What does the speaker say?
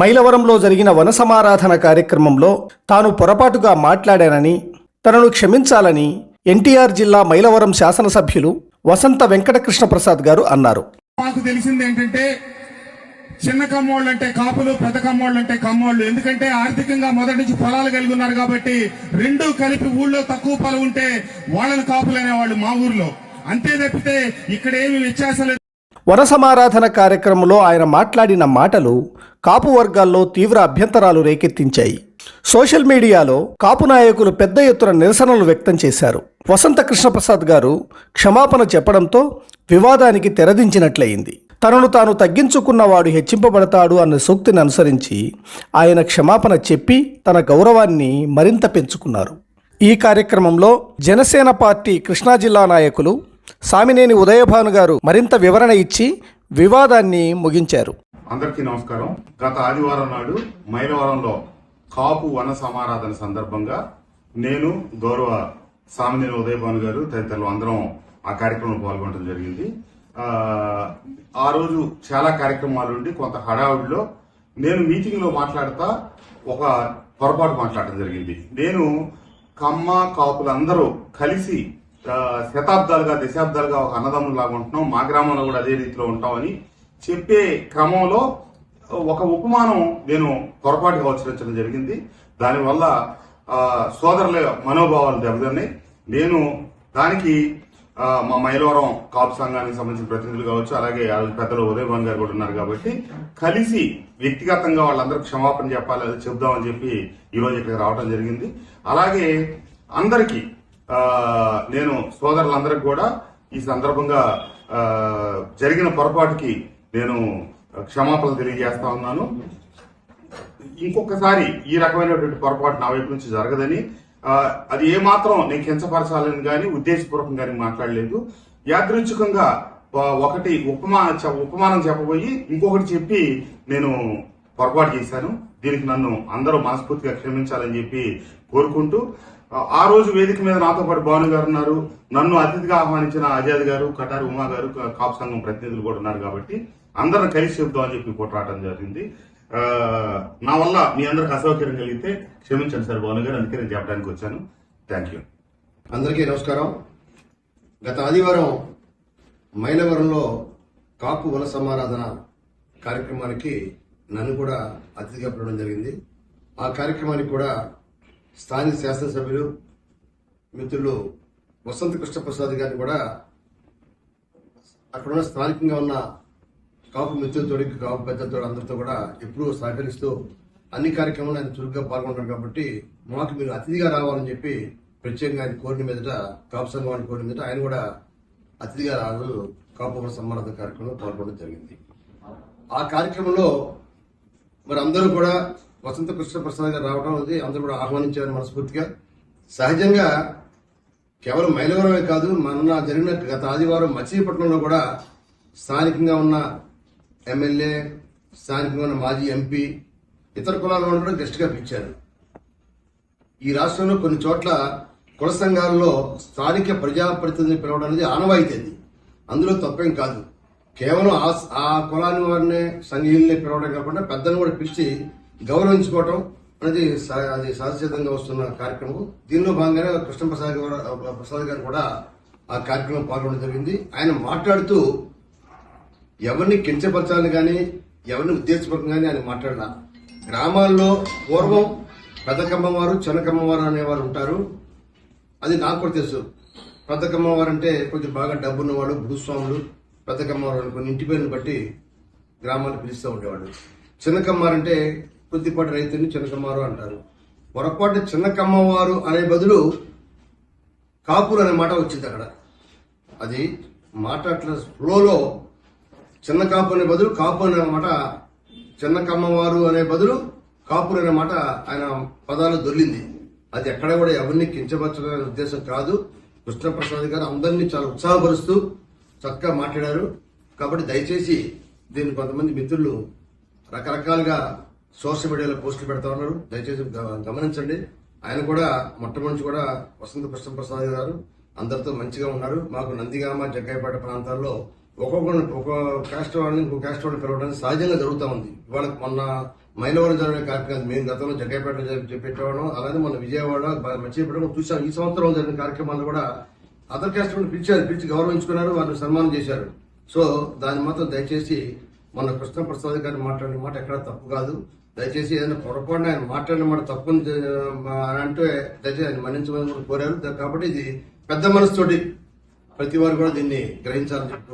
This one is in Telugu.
మైలవరంలో జరిగిన వన సమారాధన కార్యక్రమంలో తాను పొరపాటుగా మాట్లాడానని తనను క్షమించాలని ఎన్టీఆర్ జిల్లా మైలవరం శాసనసభ్యులు వసంత వెంకటకృష్ణ ప్రసాద్ గారు అన్నారు. మాకు తెలిసింది ఏంటంటే చిన్న కమ్మోళ్ళు అంటే కాపులు పెద్ద కమ్మోళ్ళు అంటే కమ్మోళ్ళు. ఎందుకంటే ఆర్థికంగా మొదటి నుంచి పొలాలు కలిగి ఉన్నారు కాబట్టి రెండు కలిపి ఊళ్ళో తక్కువ పొలం ఉంటే వాళ్ళని కాపులు అనేవాళ్ళు మా ఊర్లో. అంతే తప్పితే ఇక్కడ ఏమి వ్యత్యాసం వనసమారాధన కార్యక్రమంలో ఆయన మాట్లాడిన మాటలు కాపు వర్గాల్లో తీవ్ర అభ్యంతరాలు రేకెత్తించాయి. సోషల్ మీడియాలో కాపు నాయకులు పెద్ద ఎత్తున నిరసనలు వ్యక్తం చేశారు. వసంత కృష్ణప్రసాద్ గారు క్షమాపణ చెప్పడంతో వివాదానికి తెరదించినట్లయింది. తనను తాను తగ్గించుకున్నవాడు హెచ్చింపబడతాడు అన్న సూక్తిని అనుసరించి ఆయన క్షమాపణ చెప్పి తన గౌరవాన్ని మరింత పెంచుకున్నారు. ఈ కార్యక్రమంలో జనసేన పార్టీ కృష్ణా జిల్లా నాయకులు సామినేని ఉదయభాను గారు మరింత వివరణ ఇచ్చి వివాదాన్ని ముగించారు. అందరికీ నమస్కారం. గత ఆదివారం నాడు మైలవరంలో కాపు వన సమారాధన సందర్భంగా నేను గౌరవ సామినేని ఉదయభాను గారు తదితరులు అందరం ఆ కార్యక్రమంలో పాల్గొనడం జరిగింది. ఆ, రోజు చాలా కార్యక్రమాలు ఉండి కొంత హడావుడిలో నేను మీటింగ్లో ఒక పొరపాటు మాట్లాడడం జరిగింది. నేను కమ్మ కాపులందరూ కలిసి శతాబ్దాలుగా దశాబ్దాలుగా ఒక అన్నదమ్ములు లాగా ఉంటున్నాం. మా గ్రామంలో కూడా అదే రీతిలో ఉంటామని చెప్పే క్రమంలో ఒక ఉపమానం నేను పొరపాటుగా ఉచ్చరించడం జరిగింది. దానివల్ల సోదరుల మనోభావాలు దెబ్బతిన్నాయి. నేను దానికి మా మైలవరం కాపు సంఘానికి సంబంధించిన ప్రతినిధులు కావచ్చు అలాగే పెద్దలు ఉదయభవన్ గారు కూడా ఉన్నారు కాబట్టి కలిసి వ్యక్తిగతంగా వాళ్ళందరూ క్షమాపణ చెప్పాలి అది చెప్దామని చెప్పి ఈరోజు ఇక్కడికి రావడం జరిగింది. అలాగే అందరికీ నేను సోదరులందరికీ కూడా ఈ సందర్భంగా జరిగిన పొరపాటుకి నేను క్షమాపణ తెలియజేస్తా ఉన్నాను. ఇంకొకసారి ఈ రకమైనటువంటి పొరపాటు నా వైపు నుంచి జరగదని అది ఏమాత్రం నేను కించపరచాలని కానీ ఉద్దేశపూర్వకంగా కానీ మాట్లాడలేదు. యాదృచ్ఛికంగా ఒకటి ఉపమా చె- ఉపమానం చెప్పబోయి ఇంకొకటి చెప్పి నేను పొరపాటు చేశాను. దీనికి నన్ను అందరూ మనస్ఫూర్తిగా క్షమించాలని చెప్పి కోరుకుంటూ ఆ, రోజు వేదిక మీద నాతో పాటు భాను గారు ఉన్నారు. నన్ను అతిథిగా ఆహ్వానించిన ఆజాద్ గారు కటారు ఉమా గారు కాపు సంఘం ప్రతినిధులు కూడా ఉన్నారు కాబట్టి అందరం కలిసి చెబుదామని చెప్పి పోట్లాడటం జరిగింది. నా వల్ల మీ అందరికి అసౌకర్యం కలిగితే క్షమించండి సార్ భాను గారు అందుకే నేను చెప్పడానికి వచ్చాను. థ్యాంక్ యూ అందరికీ నమస్కారం. గత ఆదివారం మైలవరంలో కాపు వన సమారాధన కార్యక్రమానికి నన్ను కూడా అతిథిగా పిలవడం జరిగింది. ఆ కార్యక్రమానికి కూడా స్థానిక శాసనసభ్యులు మిత్రులు వసంత కృష్ణప్రసాద్ గారిని కూడా అక్కడున్న స్థానికంగా ఉన్న కాపు మిత్రులతో కాపు పెద్దలతో అందరితో కూడా ఎప్పుడూ సహకరిస్తూ అన్ని కార్యక్రమాలు ఆయన చురుగ్గా పాల్గొంటారు కాబట్టి మాకు మీరు అతిథిగా రావాలని చెప్పి ప్రత్యేకంగా ఆయన కోరిన మీదట కాపు సంఘం కోరిన మీదట ఆయన కూడా అతిథిగా రాజు కాపు సంబంధ కార్యక్రమంలో పాల్గొనడం జరిగింది. ఆ కార్యక్రమంలో మరి అందరూ కూడా వసంత కృష్ణ ప్రసాద్ గారు రావడం అనేది అందరూ కూడా ఆహ్వానించారని మనస్ఫూర్తిగా. సహజంగా కేవలం మైలవరమే కాదు మొన్న జరిగిన గత ఆదివారం మచిలీపట్నంలో కూడా స్థానికంగా ఉన్న ఎమ్మెల్యే స్థానికంగా ఉన్న మాజీ ఎంపీ ఇతర కులాల వాళ్ళు కూడా గెస్ట్గా పిలిచారు. ఈ రాష్ట్రంలో కొన్ని చోట్ల కుల సంఘాలలో స్థానిక ప్రజాప్రతినిధిని పిలవడం అనేది ఆనవాయితీ అందులో తప్పేం కాదు. కేవలం ఆ ఆ కులాన్ని వారిని సంఘీయుల్ని పిలవడం కాకుండా పెద్దలను కూడా పిలిచి గౌరవించుకోవటం అనేది అది సహజసిద్ధంగా వస్తున్న కార్యక్రమం. దీనిలో భాగంగానే కృష్ణప్రసాద్ ప్రసాద్ గారు కూడా ఆ కార్యక్రమం పాల్గొనడం జరిగింది. ఆయన మాట్లాడుతూ ఎవరిని కించపరచాలని కానీ ఎవరిని ఉద్దేశపరకం కానీ ఆయన మాట్లాడినా గ్రామాల్లో పూర్వం పెద్దకమ్మవారు చిన్నకమ్మవారు అనేవారు ఉంటారు. అది నాకు కూడా తెలుసు. పెద్దకమ్మవారు అంటే కొంచెం బాగా డబ్బున్నవాడు భూస్వాములు పెద్దకమ్మవారు అని కొన్ని ఇంటి పేరుని బట్టి గ్రామాన్ని పిలుస్తూ ఉండేవాడు చిన్నకమ్మారంటే కొద్దిపాటి రైతుని చిన్నకమ్మారు అంటారు. పొరపాటు చిన్నకమ్మవారు అనే బదులు కాపురు అనే మాట వచ్చింది అక్కడ. అది మాట అట్లా ఫ్లోలో చిన్న కాపు అనే బదులు కాపు అనే మాట చిన్న కమ్మవారు అనే బదులు కాపురు అనే మాట ఆయన పదాలు దొర్లింది అది ఎక్కడ కూడా ఎవరిని కించపరచడం ఉద్దేశం కాదు. కృష్ణప్రసాద్ గారు అందరినీ చాలా ఉత్సాహపరుస్తూ చక్కగా మాట్లాడారు. కాబట్టి దయచేసి దీన్ని కొంతమంది మిత్రులు రకరకాలుగా సోషల్ మీడియాలో పోస్టులు పెడతా ఉన్నారు. దయచేసి గమనించండి. ఆయన కూడా మొట్టమొదటి కూడా వసంత కృష్ణప్రసాద్ గారు అందరితో మంచిగా ఉన్నారు. మాకు నందిగామ జగ్గాయపేట ప్రాంతాల్లో ఒక్కొక్క ఒక కాస్ట్ వాళ్ళని ఇంకో కాస్ట్ వాళ్ళని పిలవడానికి సహజంగా జరుగుతూ ఉంది. ఇవాళ మొన్న మైలవరం జరిగిన కార్యక్రమం మేము గతంలో జగ్గైపేట పెట్టేవాడు అలాగే మన విజయవాడ మర్చిపోవడం చూసాం ఈ సంవత్సరం జరిగిన కార్యక్రమాలు కూడా అదర్ క్యాస్ట్ పిలిచారు పిలిచి గౌరవించుకున్నారు వారిని సన్మానం చేశారు. సో దాన్ని మాత్రం దయచేసి మన కృష్ణ ప్రసాద్ గారు మాట్లాడిన మాట ఎక్కడ తప్పు కాదు. దయచేసి ఏదైనా పొరపాటున ఆయన మాట్లాడిన మాట తప్పు అని అంటే దయచేసి ఆయన మన్నించమని కూడా కోరారు. కాబట్టి ఇది పెద్ద మనసుతోటి ప్రతి వారు కూడా దీన్ని గ్రహించాలని చెప్పి